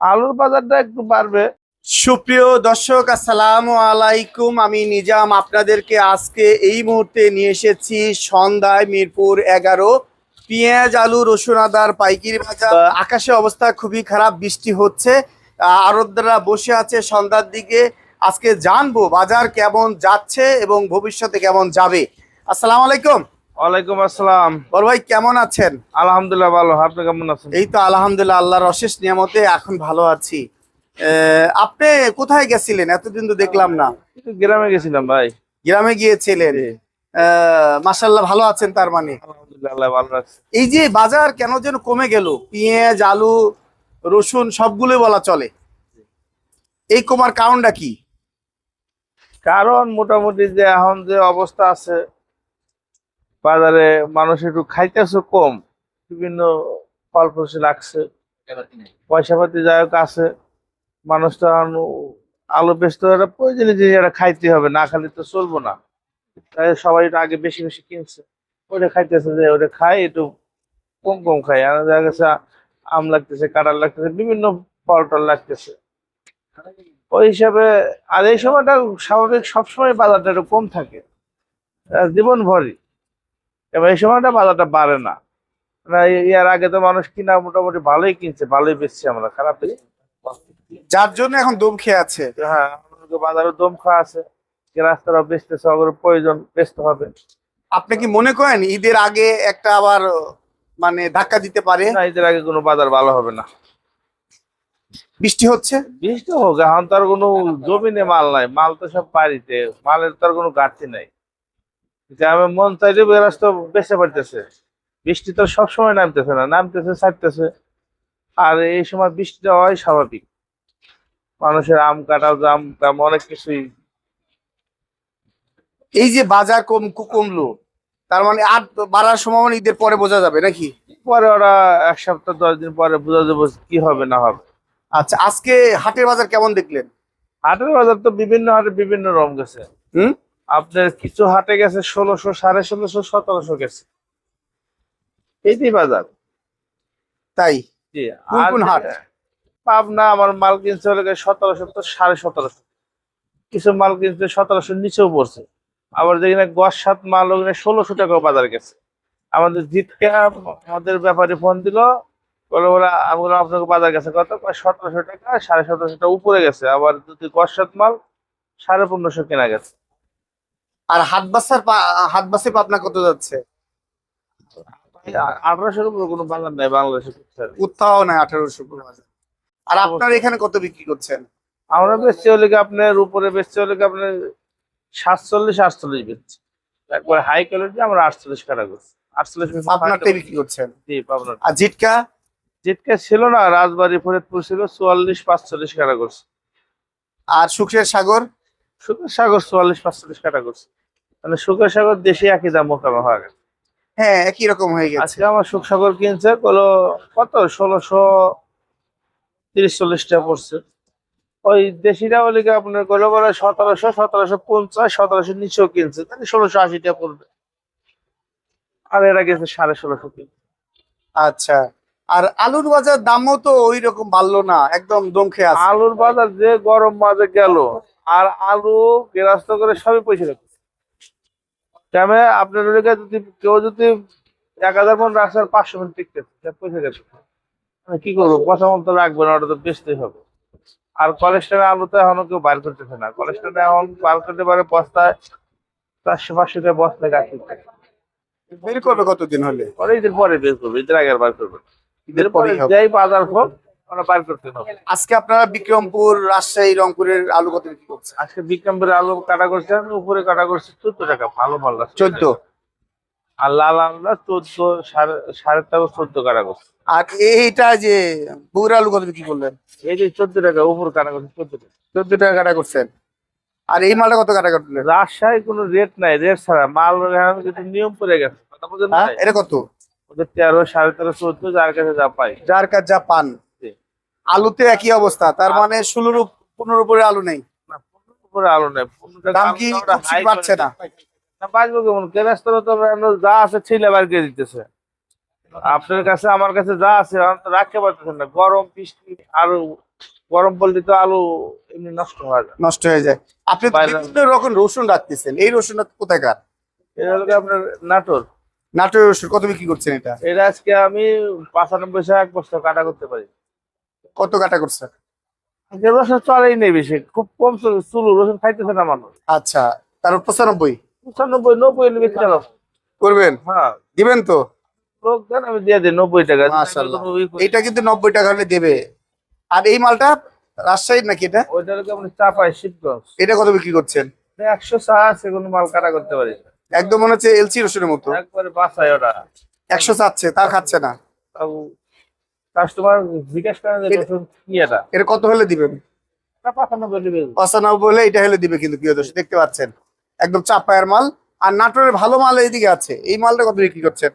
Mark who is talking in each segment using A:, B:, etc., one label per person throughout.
A: আলুর বাজারটা একটু বাড়বে।
B: সুপ্রিয় দর্শক আসসালাম আলাইকুম। আমি নিজাম আপনাদেরকে আজকে এই মুহূর্তে নিয়ে এসেছি সন্ধ্যায় মিরপুর এগারো। পেঁয়াজ আলু রসুন আদার পাইকারি বাজার আকাশে অবস্থা খুবই খারাপ বৃষ্টি হচ্ছে। আহ, বসে আছে সন্ধ্যার দিকে। আজকে জানব বাজার কেমন যাচ্ছে এবং ভবিষ্যতে কেমন যাবে। আসসালামু আলাইকুম।
A: ওয়ালাইকুম আসসালাম।
B: বড় ভাই কেমন আছেন?
A: আলহামদুলিল্লাহ ভালো। আপনি কেমন আছেন?
B: এই তো আলহামদুলিল্লাহ আল্লাহর অশেষ নিয়ামতে এখন ভালো আছি। আপনি কোথায় গেছিলেন? এতদিন তো দেখলাম না।
A: গ্রামে গেছিলাম ভাই।
B: গ্রামে গিয়েছিলেন। মাসাল্লাহ ভালো আছেন তার মানে?
A: আলহামদুলিল্লাহ ভালো রাখছে
B: এই যে বাজার কেন যেন কমে গেল? পেঁয়াজ আলু রসুন সবগুলোই বলা চলে। এই কমার কারণটা কি?
A: কারণ মোটামুটি যে এখন যে অবস্থা আছে বাজারে মানুষ একটু খাইতেছে কম, বিভিন্ন ফল ফসল লাগছে। পয়সা পাতি যাই হোক আছে, মানুষ তো আলু একটা প্রয়োজনীয় জিনিস এটা খাইতে হবে, না খালি তো চলবো না। তাই সবাই একটু আগে বেশি বেশি কিনছে ওটা খাইতেছে যে ওটা খাই, একটু কম কম খাই। আর দেখা গেছে, আম লাগতেছে, কাঁঠাল লাগতেছে, বিভিন্ন টল লাগতেছে। ওই হিসাবে, আর এই সময়টা স্বাভাবিক সবসময় বাজারটা একটু কম থাকে। জীবন ভরই এবার এই সময়টা বাজারটা বাড়ে না। ইয়ার আগে তো মানুষ কিনা মোটামুটি ভালোই কিনছে ভালোই বেচছে আমরা খারাপ
B: যার জন্য এখন দম খেয়ে আছে।
A: হ্যাঁ বাজারে দম খাওয়া আছে রাস্তাটা বেচতেছে ওগুলো প্রয়োজন বেচতে হবে।
B: আপনি কি মনে করেন ঈদের আগে একটা আবার মানে ধাক্কা দিতে পারে?
A: না এদের আগে কোনো বাজার ভালো হবে না।
B: বৃষ্টি হচ্ছে?
A: বৃষ্টি হোক এখন তো আর কোনো জমিনে মাল নাই মাল তো সব বাড়িতে মালের তো আর কোনো ঘাটতি নাই। গ্রামে মন চাইলে বেরাস তো বেঁচে পারতেছে বৃষ্টি তো সবসময় নামতেছে না নামতেছে ছাড়তেছে। আর এই সময় বৃষ্টিটা হয় স্বাভাবিক। মানুষের আম কাটা জাম টাম অনেক কিছুই।
B: এই যে বাজার কম কমলো তার মানে আর বাড়ার সম্ভাবনা ঈদের পরে বোঝা যাবে নাকি?
A: পরে ওরা এক সপ্তাহ দশ দিন পরে বোঝা যাব কি হবে না হবে।
B: আচ্ছা আজকে হাটের বাজার কেমন দেখলেন?
A: হাটের বাজার তো বিভিন্ন হাটে বিভিন্ন রকম গেছে।
B: হুম?
A: আপনার কিছু হাটে গেছে ষোলোশো সাড়ে ষোলোশো সতেরোশো গেছে। এইটি বাজার।
B: তাই?
A: আর
B: হাট?
A: পাবনা আমার মাল কিনছে হলে সতেরোশো তো সাড়ে সতেরোশো। কিছু মাল কিনছে সতেরোশো নিচেও পড়ছে। আবার যেখানে গছ সাত মাল ওখানে ষোলোশো টাকা বাজার গেছে। আমাদের জিতকে আমাদের ব্যাপারে ফোন দিল বলে ওরা আমি আপনাকে বাজার গেছে কত? সতেরোশো টাকা সাড়ে সতেরোশো টাকা উপরে গেছে। আবার যদি গছ সাত মাল সাড়ে পনেরোশো কেনা গেছে।
B: আর হাট বাসার হাত বাসে পাবনা কত যাচ্ছে?
A: আঠারোশোর উপরে কোনো বাজার নাই বাংলাদেশে
B: কোথাও নাই আঠারোশো বাজার। আর আপনার এখানে কত বিক্রি করছেন?
A: আমরা বেচছি হলে আপনার উপরে বেচছি হলে আপনার সাতচল্লিশ আটচল্লিশ বেচছি। একবার হাই কোয়ালিটি আমরা আটচল্লিশ কাটা করছি। আটচল্লিশ
B: আপনারটাই বিক্রি করছেন?
A: জি পাবনার।
B: আর জিটকা?
A: জিটকা ছিল না রাজবাড়ি ফরিদপুর ছিল চুয়াল্লিশ পাঁচচল্লিশ কাটা করছে।
B: আর সুখের সাগর?
A: শুকের সাগর চুয়াল্লিশ পাঁচচল্লিশ কাটা করছে। মানে শুকের সাগর দেশে একই দাম মোকামা হয়ে গেছে।
B: হ্যাঁ একই রকম হয়ে গেছে।
A: আজকে আমার সুখ সাগর কিনছে কলো কত? ষোলোশো তিরিশ চল্লিশ টাকা পড়ছে। ওই দেশিটা হলে আপনার কলো করে সতেরোশো সতেরোশো পঞ্চাশ সতেরোশো নিচেও কিনছে তাহলে ষোলোশো আশি টাকা পড়বে। আর এরা গেছে সাড়ে ষোলোশো কিনছে।
B: আচ্ছা আর আলুর বাজার দামও তো ওই রকম বাড়লো না একদম দম খেয়ে আছে।
A: আলুর বাজার যে গরম মাঝে গেল আর আলু গেরাস্ত করে সবই পয়সা রাখছে। তেমন আপনার যদি কেউ যদি এক হাজার মন রাখছে আর পাঁচশো মন টিকতে পয়সা গেছে। কি করব? পয়সা মন তো রাখব না ওটা তো বেচতেই হবে। আর কলেস্ট্রলে আলু তো এখনও কেউ বাইর করতেছে না। কলেস্ট্রলে এখন বার করতে পারে বস্তায় চারশো পাঁচশো টাকা বস্তায় গাছ
B: বের করবে কতদিন হলে?
A: পরে ঈদের পরে বের করবে ঈদের আগে আর বার করবে
B: ঈদের
A: পরে যাই বাজার হোক
B: আজকে আপনারা বিক্রমপুর রাজশাহী রংপুরের আলু কত বিক্রি করছেন?
A: আজকে আলু কাটা করছে উপরে কাটা করছে চোদ্দ টাকা ভালো মাল আছে।
B: চোদ্দ?
A: আর লাল চোদ্দ সাড়ে সাড়ে চোদ্দ কাটা করছে।
B: আর এইটা যে বুর আলু কত বিক্রি করলেন?
A: এই যে চোদ্দ টাকা উপর কাটা করছে চোদ্দ টাকা।
B: চোদ্দ টাকা কাটা করছেন। আর এই মালটা কত কাটা করলেন?
A: রাজশাহী কোনো রেট নাই রেট ছাড়া। মাল কিন্তু নিয়ম পড়ে গেছে
B: হ্যাঁ? এটা কত?
A: ওদের তেরো সাড়ে তেরো চোদ্দ যার কাছে যা পাই
B: যার কাছে যা পান। আলুতে একই অবস্থা তার মানে ষোলোর পনেরো উপরে আলু নেই।
A: উপরে আলু নেই।
B: দাম কি
A: তো ওরা
B: খুব
A: high
B: বাড়ছে না।
A: বাঁচবো কেমন? কেরাস্তর তো যা আছে ছেলে দিতেছে। আপনার কাছে আমার কাছে যা আছে রাখতে পারতেছেন না। গরম বৃষ্টি আরও গরম পড়লে তো আলু এমনি নষ্ট হয় না
B: নষ্ট হয়ে যায়। আপনি বিভিন্ন রকম রসুন রাখতেছেন। এই রসুনটা কোথাকার?
A: এটা হলো আপনার নাটোর?
B: নাটোরের রসুন। কত বিক্রি করছেন এটা?
A: এটা আজকে আমি পাঁচানব্বই টাকা এক বস্তা কাটা করতে পারি।
B: কত কাটা করছেন
A: আজকে রসুন চলেই নেই বেশি খুব কম চলে চুলু রসুন খাইতেছে না মানুষ।
B: আচ্ছা তারপর পঁচানব্বই?
A: পঁচানব্বই নব্বই এলে বেশি চালাও
B: করবেন?
A: হ্যাঁ।
B: দিবেন তো?
A: লোক দেন আমি দিয়ে দিই নব্বই টাকা।
B: মাশাআল্লাহ। এটা কিন্তু নব্বই টাকা হলে দেবে। আর এই মালটা রাজশাহীর নাকি এটা?
A: ওইটা হলো গিয়ে আপনি চাপাই শিবগঞ্জ
B: এটা কত বিক্রি করছেন?
A: একশো চা আছে কোনো মাল কাটা করতে পারি
B: একদম মনে হচ্ছে এলসি রসুনের মতো।
A: একবারে বাসায় ওটা।
B: একশো চাচ্ছে তার খাচ্ছে না।
A: কাস্টমার জিজ্ঞেস করেন যে কি এটা?
B: কত হলে দিবেন? পঁচানব্বই হলে এটা হলে দিবে কিন্তু প্রিয় দর্শক দেখতে পাচ্ছেন। একদম চাপায়ের মাল। আর নাটোরের ভালো মাল এইদিকে আছে। এই মালটা কত বিক্রি করছেন?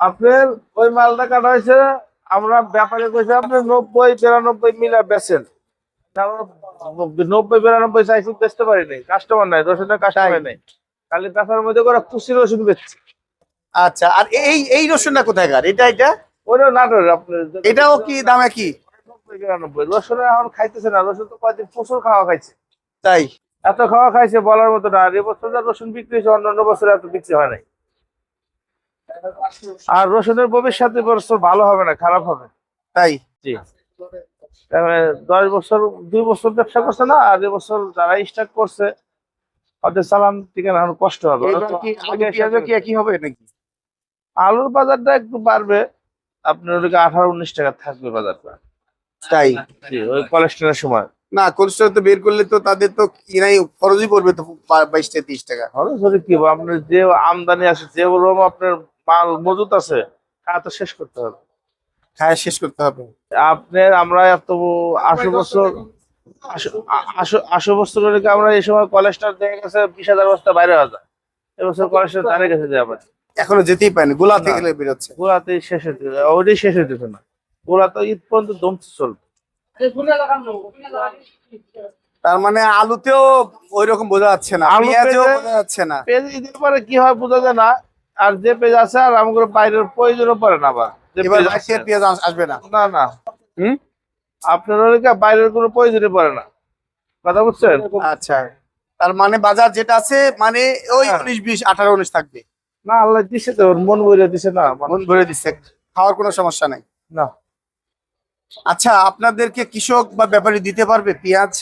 A: আপনার ওই মালটা কাটা হয়েছে আমরা ব্যাপারে কইছে আপনি নব্বই বিরানব্বই মিলা বেচেন। নব্বই বিরানব্বই চাইছি বেচতে পারি নাই। কাস্টমার নাই কাস্টমার নাই খালি মধ্যে করে রসুন বেচছে।
B: আচ্ছা আর এই এই রসুনটা কোথাকার এটা এটা?
A: ওইটাও নাটোর আপনার
B: এটাও কি দামে কি
A: নব্বই বিরানব্বই রসুন এখন খাইতেছে না রসুন তো কয়েকদিন প্রচুর খাওয়া খাইছে।
B: তাই?
A: এত খাওয়া খাইছে বলার মতো না আর এবছর যা রসুন বিক্রি হয়েছে অন্য অন্য বছর এত বিক্রি হয় নাই। আর রসুনের ভবিষ্যৎ বছর ভালো হবে না খারাপ হবে।
B: তাই?
A: জি। দশ বছর দুই বছর ব্যবসা করছে না আর এবছর যারা স্টার্ট করছে ওদের চালান থেকে না কষ্ট হবে।
B: আগে কি হবে নাকি?
A: আলুর বাজারটা একটু বাড়বে আপনার ওদিকে আঠারো উনিশ টাকা থাকবে বাজারটা।
B: তাই?
A: ওই কোলেস্ট্রলের সময়।
B: না কোলেস্ট্রল তো বের করলে তো তাদের তো কিনাই খরচই পড়বে তো বাইশ থেকে তিরিশ টাকা।
A: খরচ হলে কি বলব, আপনার যে আমদানি আছে যে রকম আপনার মাল মজুত আছে তা তো শেষ করতে হবে।
B: খায় শেষ করতে হবে।
A: আপনার আমরা এত আশো বছর আশো- বছর আমরা এই সময় কলেজটা দেখে গেছে বিশ হাজার বস্তা বাইরে হাজার এবছর কলেজটা দাঁড়িয়ে গেছে যে আবার
B: এখনও যেতেই পারেনি। গোলা থেকে। বেরোচ্ছে।
A: গোড়াতেই শেষ হতে ওইটাই শেষ হইতেছে না। গোড়া তো ঈদ পর্যন্ত দমতে চলবে।
B: তার মানে আলুতেও ওই রকম বোঝা যাচ্ছে না পেঁয়াজেও
A: পেঁয়াজে-
B: বোঝা যাচ্ছে না।
A: পেজ ঈদের পরে কি হয় বোঝা যায় না আর যে পেজ আছে আর আমাদের বাইরের প্রয়োজনও পড়ে না
B: এবার
A: পেঁয়াজ
B: পেঁয়াজ আসবে না।
A: না না।
B: হুম?
A: আপনার বাইরের কোনো প্রয়োজনই পড়ে না? কথা বুঝছেন?
B: আচ্ছা। তার মানে বাজার যেটা আছে মানে ওই
A: হ্যাঁ।
B: উনিশ বিশ আঠারো উনিশ থাকবে।
A: না আল্লাহ দিছে তো ওর মন বইরে দিছে না
B: মন ভরে দিছে খাওয়ার কোনো সমস্যা নাই?
A: না।
B: আচ্ছা আপনাদেরকে কৃষক বা ব্যাপারী দিতে পারবে পেঁয়াজ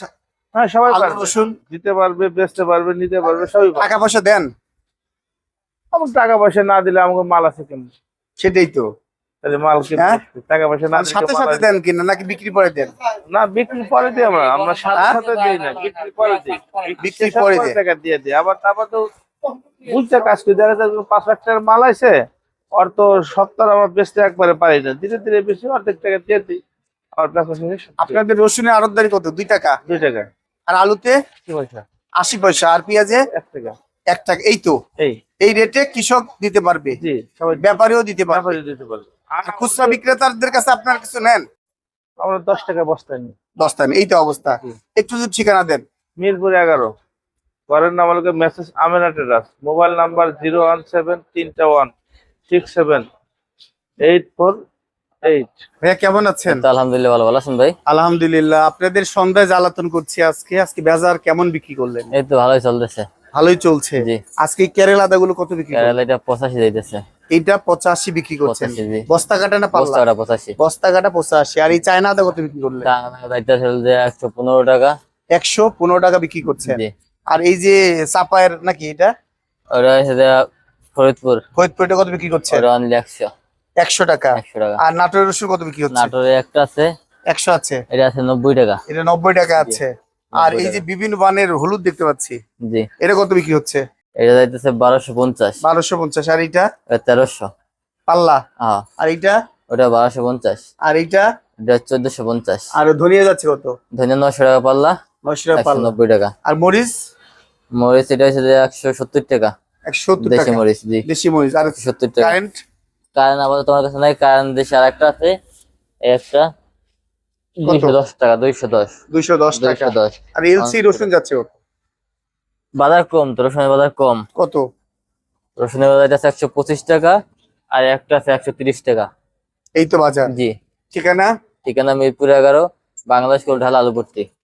A: হ্যাঁ সবাই পারবে।
B: রসুন?
A: দিতে পারবে বেচতে পারবে নিতে পারবে সবই
B: টাকা পয়সা দেন?
A: আমার টাকা পয়সা না দিলে আমাকে মাল আছে কেমন?
B: সেটাই তো।
A: তাহলে মাল
B: হ্যাঁ?
A: টাকা পয়সা না
B: সাথে সাথে। দেন কিনা নাকি বিক্রি পরে দেন?
A: না বিক্রি পরে দিই আমরা। আমরা সাথে
B: হ্যাঁ?
A: সাথে দিই না বিক্রি পরে দিই।
B: বিক্রি পরে
A: টাকা দিয়ে দিই। আবার তারপর তো বুঝতে কাজ করি দেখা যায় পাঁচ লাখ টাকার মাল আছে তো সপ্তাহ আমরা বেচতে একবারে পারি না। ধীরে ধীরে বেশি অর্ধেক টাকা দিয়ে দিই। আর
B: আপনাদের রসুনের আড়তদারি কত? দুই টাকা?
A: দুই টাকা।
B: আর আলুতে? আশি পয়সা। আর পেঁয়াজে?
A: এক টাকা।
B: এক টাকা। এই তো।
A: এই।
B: এই রেটে কৃষক দিতে পারবে। ব্যাপারীও দিতে পারবে।
A: আর
B: খুচরা বিক্রেতাদের কাছে আপনার কিছু নেন?
A: আমরা দশ টাকা বস্তা নিই।
B: দশটা এই তো অবস্থা। একটু যদি ঠিকানা দেন।
A: মিরপুর এগারো। ঘরের নাম হলো message Amena terrace mobile number zero one seven তিনটা one six seven eight four eight.
B: ভাইয়া কেমন আছেন?
C: আলহামদুলিল্লাহ ভালো ভালো আছেন ভাই?
B: আলহামদুলিল্লাহ। আপনাদের সন্ধ্যায় জ্বালাতন করছি আজকে। আজকে বাজার কেমন বিক্রি করলেন?
C: এই তো ভালোই চলতেছে।
B: ভালোই চলছে। আজকে কেরালা আদাগুলো কত বিক্রি
C: কেরালা এটা পঁচাশি যাইতেছে।
B: এইটা পঁচাশি বিক্রি করছেন।
C: পঁচাশি
B: বস্তা কাটা না পাল্লা?
C: বস্তাটা পঁচাশি।
B: বস্তা কাটা পঁচাশি। আর এই চায়না আদা কত বিক্রি করলেন?
C: একশো পনেরো টাকা।
B: একশো পনেরো টাকা বিক্রি করছেন। আর এই যে চাপায়ের নাকি এটা?
C: যে ফরিদপুর।
B: ফরিদপুরটা কত বিক্রি
C: করছে? অনলি একশো।
B: একশো টাকা।
C: একশো টাকা।
B: আর নাটোরের রসুন কত বিক্রি হচ্ছে?
C: নাটোরে একটা আছে।
B: একশো আছে?
C: এটা আছে নব্বই টাকা।
B: এটা নব্বই টাকা আছে। আর এই যে বিভিন্ন বানের হলুদ দেখতে পাচ্ছি।
C: জি।
B: এটা কত বিক্রি হচ্ছে?
C: এটা যাইতেছে বারোশো পঞ্চাশ।
B: বারোশো পঞ্চাশ। আর এইটা?
C: তেরোশো।
B: পাল্লা।
C: হ্যাঁ।
B: আর এইটা?
C: ওটা বারোশো পঞ্চাশ।
B: আর এইটা?
C: এটা চোদ্দশো পঞ্চাশ।
B: আর ধনিয়া যাচ্ছে কত?
C: ধনিয়া নশো টাকা পাল্লা।
B: নশো টাকা পাল্লা।
C: টাকা।
B: আর মরিচ?
C: মরিচ এটা হচ্ছে টাকা। দেশি মরিচ জি।
B: দেশি মরিচ। আর
C: টাকা।
B: কারেন্ট
C: কারেন্ট আপাতত তোমার কাছে নাই। কারেন্ট দেশে আছে। একটা। টাকা
B: আর এলসি রসুন যাচ্ছে কত?
C: বাজার কম তো রসুনের বাজার কম।
B: কত?
C: রসুনের বাজার আছে একশো পঁচিশ টাকা আর একটা আছে একশো তিরিশ টাকা।
B: এই তো বাজার।
C: জি।
B: ঠিকানা?
C: ঠিকানা মিরপুর এগারো বাংলাদেশ করে ঢালা আলু ভর্তি